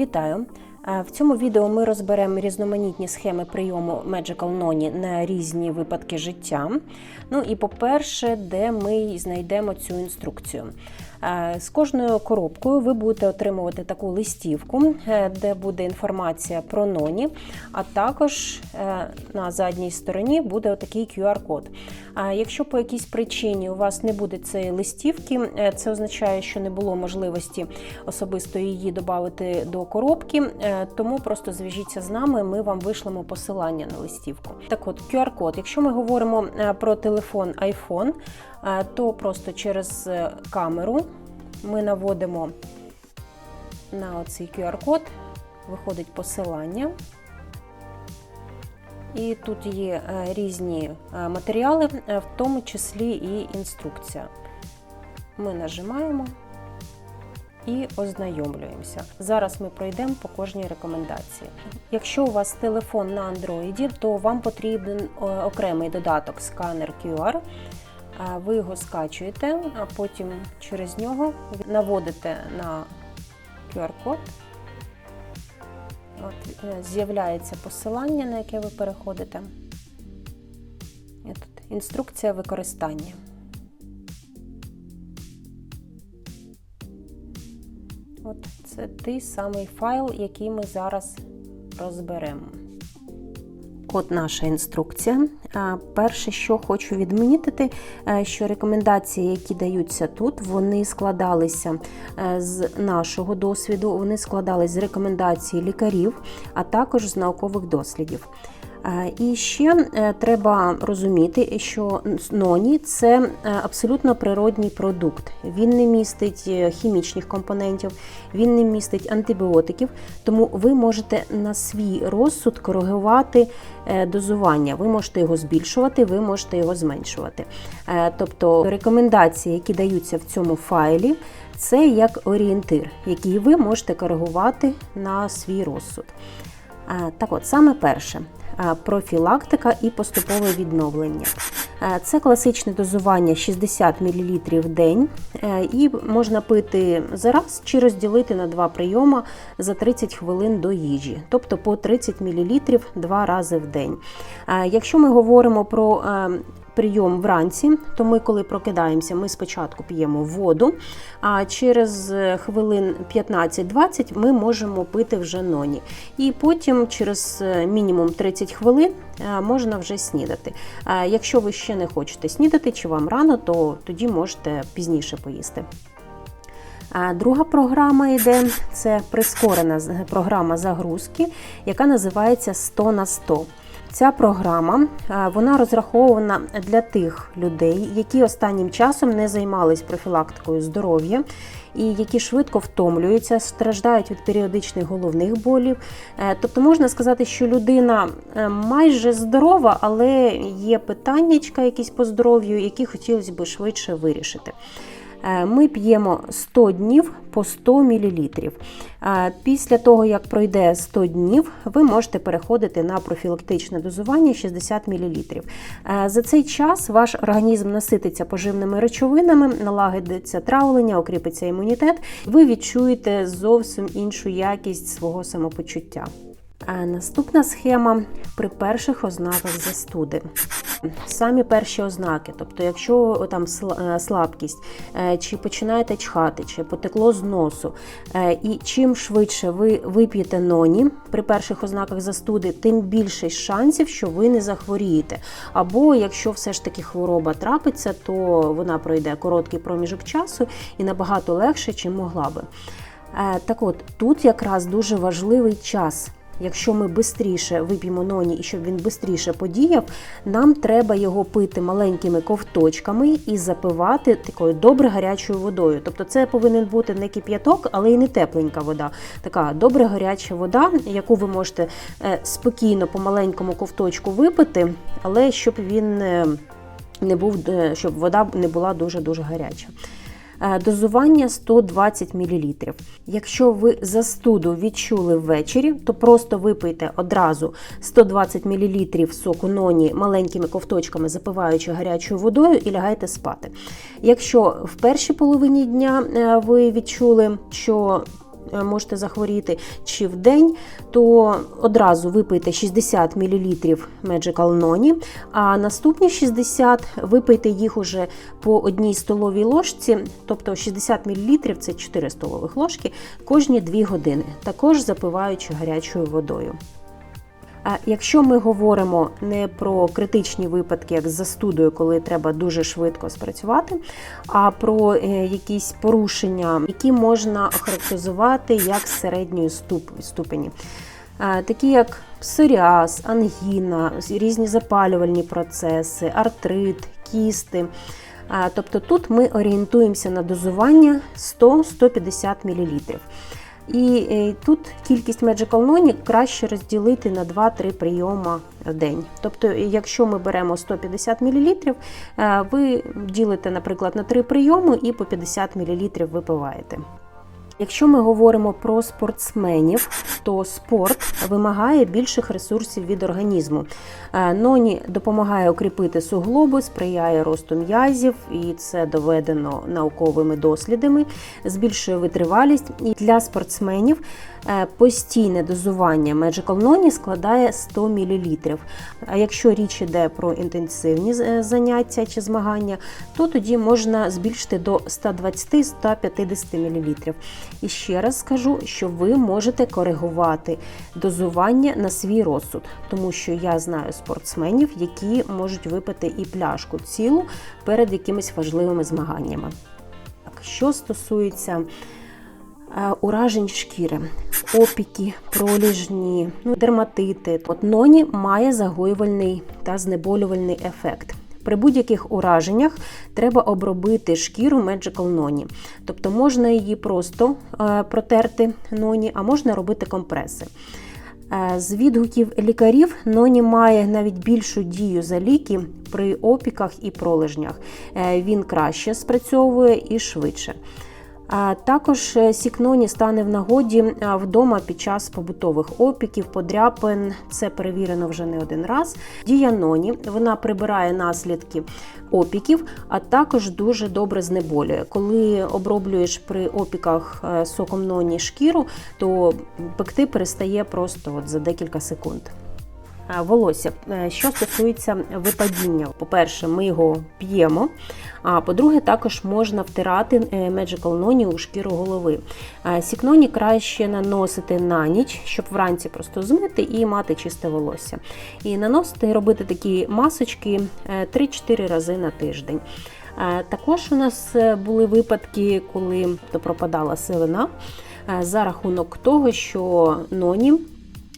Вітаю! В цьому відео ми розберемо різноманітні схеми прийому Magical Noni на різні випадки життя. Ну і по-перше, де ми знайдемо цю інструкцію. Е, З кожною коробкою ви будете отримувати таку листівку, е, де буде інформація про ноні, а також е, на задній стороні буде отакий QR-код. А якщо по якійсь причині у вас не буде цієї листівки, це означає, що не було можливості особисто її додати до коробки, тому просто зв'яжіться з нами, ми вам вишлемо посилання на листівку. Так от, QR-код. Якщо ми говоримо про телефон iPhone, то просто через е, камеру ми наводимо на оцей QR-код, виходить посилання. І тут є е, різні е, матеріали, е, в тому числі і інструкція. Ми нажимаємо і ознайомлюємося. Зараз ми пройдемо по кожній рекомендації. Якщо у вас телефон на Android, то вам потрібен е, окремий додаток сканер QR. Ви його скачуєте, а потім через нього наводите на QR-код. Е, з'являється посилання, на яке ви переходите. Тут інструкція використання. От це той самий файл, який ми зараз розберемо. От наша інструкція. Перше, що хочу відмітити, е, що рекомендації, які даються тут, вони складалися е, з нашого досвіду, вони складалися з рекомендацій лікарів, а також з наукових дослідів. Е, І ще е, треба розуміти, що ноні це е, абсолютно природній продукт. Він не містить хімічних компонентів, він не містить антибіотиків, тому ви можете на свій розсуд коригувати дозування. Ви можете його збільшувати, ви можете його зменшувати. Тобто рекомендації, які даються в цьому файлі, це як орієнтир, який ви можете коригувати на свій розсуд. Так от, саме перше. Е, Профілактика і поступове відновлення. Е, Це класичне дозування 60 мл в день, е, і можна пити зараз чи розділити на два прийоми за 30 хвилин до їжі, тобто по 30 мл два рази в день. Якщо ми говоримо про Прийом вранці, то ми, коли прокидаємося, ми спочатку п'ємо воду, а через е, хвилин 15-20 ми можемо пити вже ноні. І потім, через е, мінімум 30 хвилин, е, можна вже снідати. Якщо ви ще не хочете снідати чи вам рано, то тоді можете пізніше поїсти. Друга програма йде це прискорена програма загрузки, яка називається 100 на 100. Ця програма вона розрахована для тих людей, які останнім часом не займались профілактикою здоров'я і які швидко втомлюються, страждають від періодичних головних болів. Е, Тобто можна сказати, що людина е, майже здорова, але є питаннячка якісь по здоров'ю, які хотілося б швидше вирішити. Е, Ми п'ємо 100 днів по 100 мл. Після того, як пройде 100 днів, ви можете переходити на профілактичне дозування 60 мл. За цей час ваш організм насититься поживними речовинами, налагодиться травлення, окріпиться імунітет, ви відчуєте зовсім іншу якість свого самопочуття. Наступна схема при перших ознаках застуди. Самі перші ознаки, тобто, якщо там е, слабкість, е, чи починаєте чхати, чи потекло з носу, е, і чим швидше ви вип'єте ноні при перших ознаках застуди, тим більше шансів, що ви не захворієте. Або якщо все ж таки хвороба трапиться, то вона пройде короткий проміжок часу і набагато легше, чим могла би. Так от, тут якраз дуже важливий час. Якщо ми швидше вип'ємо ноні і щоб він швидше подіяв, нам треба його пити маленькими ковточками і запивати такою добре гарячою водою. Тобто це повинен бути не кип'яток, але й не тепленька вода. Така добре гаряча вода, яку ви можете е, спокійно по маленькому ковточку випити, але щоб він е, не був, е, щоб вода не була дуже дуже гаряча. Е, Дозування 120 мл. Якщо ви застуду відчули ввечері, то просто випийте одразу 120 мл соку ноні маленькими ковточками, запиваючи гарячою водою, і лягайте спати. Якщо в першій половині дня е, ви відчули, що можете захворіти, чи в день, то одразу випийте 60 мл Magical Noni, а наступні 60 випийте їх уже по одній столовій ложці, тобто 60 мл це 4 столових ложки кожні 2 години, також запиваючи гарячою водою. Якщо ми говоримо не про критичні випадки, як з застудою, коли треба дуже швидко спрацювати, а про е, якісь порушення, які можна охарактеризувати як середньої ступені, такі як псоріаз, ангіна, різні запалювальні процеси, артрит, кісти. Тобто тут ми орієнтуємося на дозування 100-150 мл. І е, тут кількість Magical Nonic краще розділити на 2-3 прийома в день. Тобто, якщо ми беремо 150 мл, е, ви ділите, наприклад, на 3 прийоми і по 50 мл випиваєте. Якщо ми говоримо про спортсменів, то спорт вимагає більших ресурсів від організму. Е, Ноні допомагає укріпити суглоби, сприяє росту м'язів, і це доведено науковими дослідами, збільшує витривалість. І для спортсменів постійне дозування Magical Noni складає 100 мл. А якщо річ йде про інтенсивні е, заняття чи змагання, то тоді можна збільшити до 120-150 мл. І ще раз скажу, що ви можете коригувати дозування на свій розсуд, тому що я знаю спортсменів, які можуть випити і пляшку цілу перед якимись важливими змаганнями. Що стосується е, уражень шкіри, опіки, проліжні, ну, дерматити, от ноні має загоювальний та знеболювальний ефект. При будь-яких ураженнях треба обробити шкіру Magical Noni. Тобто можна її просто е, протерти ноні, а можна робити компреси. Е, З відгуків лікарів Ноні має навіть більшу дію за ліки при опіках і пролежнях. Е, Він краще спрацьовує і швидше. Також е, сік Ноні стане в нагоді вдома під час побутових опіків, подряпин. Це перевірено вже не один раз. Дія Ноні вона прибирає наслідки опіків, а також дуже добре знеболює. Коли оброблюєш при опіках е, соком Ноні шкіру, то пекти перестає просто от за декілька секунд. А, Волосся, Е, що стосується випадіння, по-перше, ми його п'ємо. А по-друге, також можна втирати е, Magical Noni у шкіру голови. Е, Сікноні краще наносити на ніч, щоб вранці просто змити і мати чисте волосся. І наносити робити такі масочки е, 3-4 рази на тиждень. Е, Також у нас е, були випадки, коли пропадала сивина е, за рахунок того, що ноні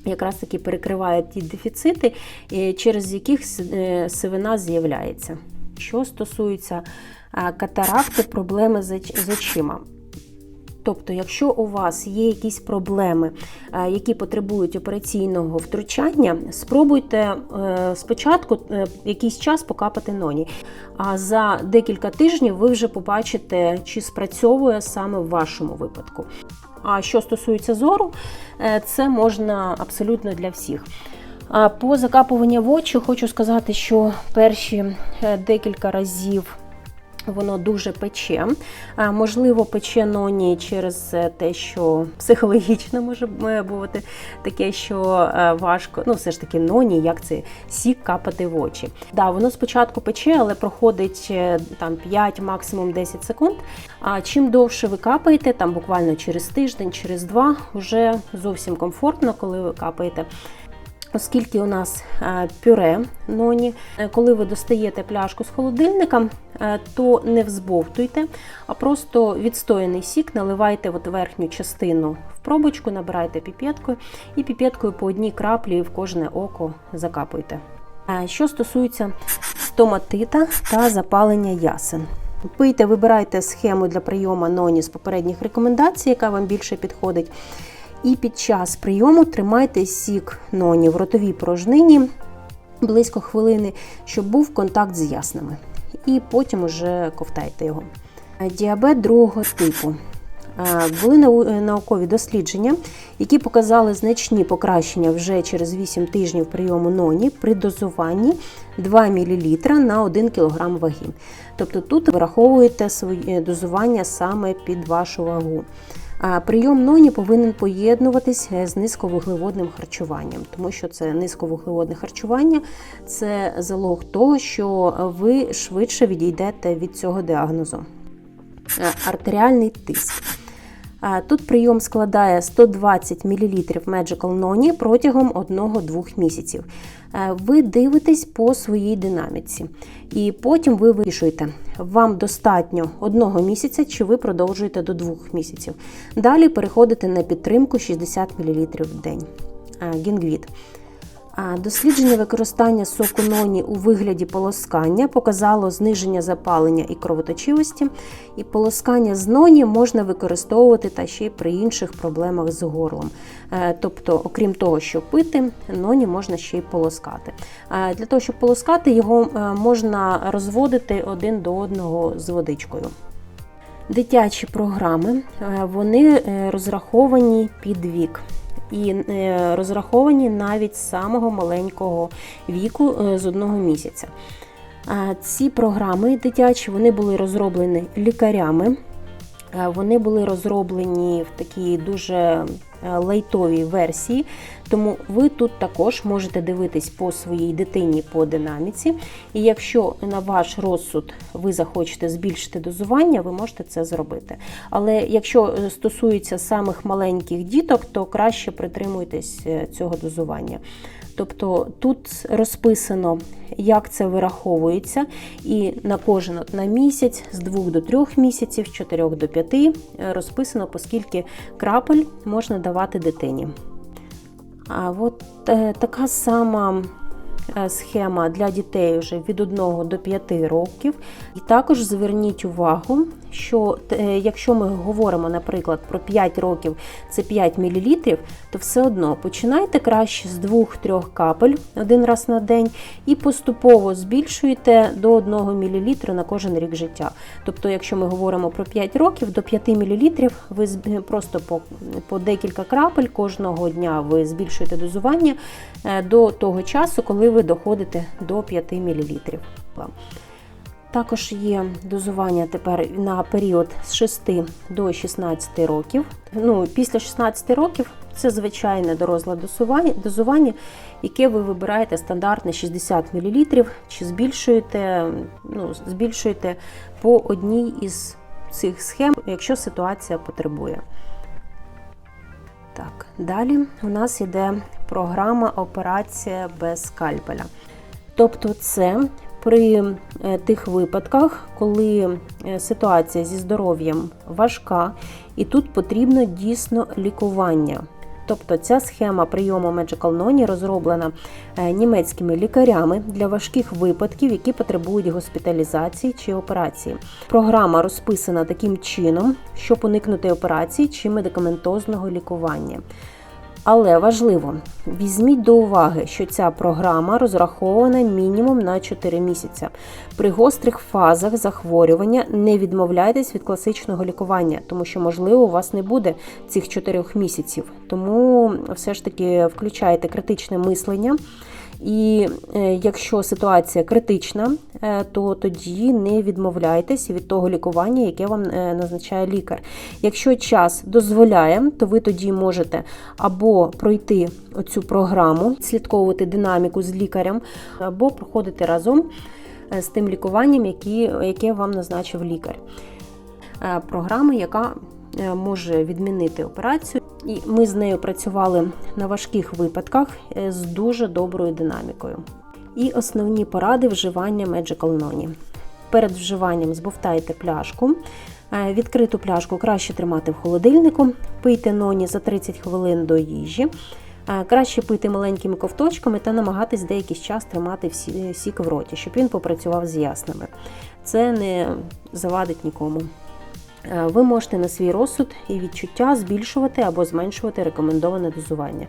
якраз таки перекриває ті дефіцити, е, через яких е, сивина з'являється. Що стосується катаракти, проблеми з очима. Тобто, якщо у вас є якісь проблеми, які потребують операційного втручання, спробуйте е, спочатку якийсь час покапати ноні. А за декілька тижнів ви вже побачите, чи спрацьовує саме в вашому випадку. А що стосується зору, е, це можна абсолютно для всіх. А По закапуванню в очі хочу сказати, що перші е, декілька разів воно дуже пече. Можливо, пече ноні через е, те, що психологічно може е, бути таке, що е, важко, ну все ж таки ноні, як це сік капати в очі. Да, воно спочатку пече, але проходить там 5, максимум 10 секунд. А чим довше ви капаєте, там буквально через тиждень, через два, вже зовсім комфортно, коли ви капаєте. Оскільки у нас е, пюре ноні, е, коли ви достаєте пляшку з холодильника, е, то не взбовтуйте, а просто відстояний сік наливайте от верхню частину в пробочку, набирайте піпеткою і піпеткою по одній краплі в кожне око закапуйте. Що стосується стоматита та запалення ясен. Пийте, вибирайте схему для прийому ноні з попередніх рекомендацій, яка вам більше підходить. І під час прийому тримайте сік ноні в ротовій порожнині близько хвилини, щоб був контакт з яснами. І потім уже ковтайте його. Діабет другого типу. Е, Були наукові дослідження, які показали значні покращення вже через 8 тижнів прийому ноні при дозуванні 2 мл на 1 кг ваги. Тобто тут враховуєте своє дозування саме під вашу вагу. Прийом ноні повинен поєднуватись е, з низьковуглеводним харчуванням, тому що це низьковуглеводне харчування це залог того, що ви швидше відійдете від цього діагнозу. Е, Артеріальний тиск. Тут прийом складає 120 мл Magical Noni протягом 1-2 місяців. Ви дивитесь по своїй динаміці, і потім ви вирішуєте, вам достатньо одного місяця чи ви продовжуєте до 2 місяців. Далі переходите на підтримку 60 мл в день. Гінгвіт. Дослідження використання соку ноні у вигляді полоскання показало зниження запалення і кровоточивості, і полоскання з ноні можна використовувати та ще й при інших проблемах з горлом. Е, Тобто, окрім того, що пити, ноні можна ще й полоскати. Е, Для того, щоб полоскати, його е, можна розводити один до одного з водичкою. Дитячі програми вони розраховані під вік. І е, розраховані навіть з самого маленького віку е, з одного місяця. Ці програми дитячі вони були розроблені лікарями. Вони були розроблені в такій дуже лайтовій версії, тому ви тут також можете дивитись по своїй дитині по динаміці. І якщо на ваш розсуд ви захочете збільшити дозування, ви можете це зробити. Але якщо е, стосується самих маленьких діток, то краще притримуйтесь е, цього дозування. Тобто тут розписано, як це вираховується, і на кожен на місяць, з 2 до 3 місяців, з 4 до 5 е, розписано, поскільки крапель можна давати дитині. А от е, така сама схема для дітей вже від 1 до 5 років. І також зверніть увагу, що е, якщо ми говоримо, наприклад, про 5 років це 5 мл, то все одно починайте краще з 2-3 капель один раз на день і поступово збільшуйте до 1 мл на кожен рік життя. Тобто, якщо ми говоримо про 5 років, до 5 мл ви просто по, по декілька крапель кожного дня ви збільшуєте дозування е, до того часу, коли ви доходите до 5 мл. Також є дозування тепер на період з 6 до 16 років. Ну, після 16 років це звичайне доросле дозування, яке ви вибираєте стандартне 60 мл, чи збільшуєте, ну, збільшуєте по одній із цих схем, якщо ситуація потребує. Так, далі у нас йде програма операція без скальпеля. Тобто, це при е, тих випадках, коли е, ситуація зі здоров'ям важка, і тут потрібно дійсно лікування. Тобто ця схема прийому Magical Noni розроблена е, німецькими лікарями для важких випадків, які потребують госпіталізації чи операції. Програма розписана таким чином, щоб уникнути операції чи медикаментозного лікування. Але важливо, візьміть до уваги, що ця програма розрахована мінімум на 4 місяці. При гострих фазах захворювання не відмовляйтесь від класичного лікування, тому що, можливо, у вас не буде цих 4 місяців. Тому все ж таки включайте критичне мислення. І е, якщо ситуація критична, е, то тоді не відмовляйтесь від того лікування, яке вам е, назначає лікар. Якщо час дозволяє, то ви тоді можете або пройти оцю програму, слідковувати динаміку з лікарем, або проходити разом з тим лікуванням, яке вам назначив лікар. Програма, яка може відмінити операцію. І ми з нею працювали на важких випадках е, з дуже доброю динамікою. І основні поради вживання Magical Noni. Перед вживанням збовтайте пляшку. Е, Відкриту пляшку краще тримати в холодильнику, пийте ноні за 30 хвилин до їжі. Е, Краще пити маленькими ковточками та намагатись деякий час тримати сік в роті, щоб він попрацював з ясними. Це не завадить нікому. Е, Ви можете на свій розсуд і відчуття збільшувати або зменшувати рекомендоване дозування.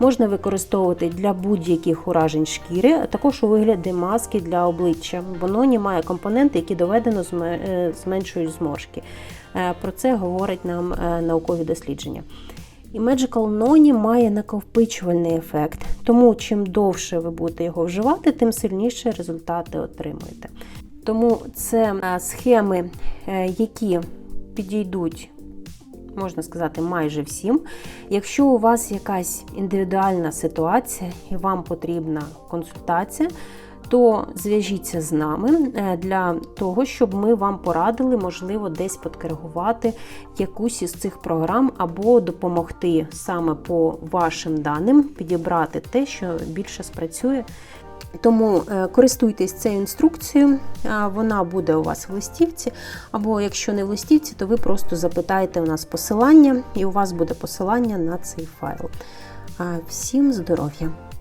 Можна використовувати для будь-яких уражень шкіри, а також у вигляді маски для обличчя. Бононі має компоненти, які доведено е, зменшують зморшки. Е, Про це говорять нам наукові дослідження. І Magical Noni має накопичувальний ефект, тому чим довше ви будете його вживати, тим сильніші результати отримуєте. Тому це схеми, які підійдуть можна сказати, майже всім. Якщо у вас якась індивідуальна ситуація і вам потрібна консультація, то зв'яжіться з нами е, для того, щоб ми вам порадили, можливо, десь подкоригувати якусь із цих програм, або допомогти саме по вашим даним підібрати те, що більше спрацює. Тому е, користуйтесь цією інструкцією, вона буде у вас в листівці, або якщо не в листівці, то ви просто запитаєте у нас посилання, і у вас буде посилання на цей файл. Всім здоров'я!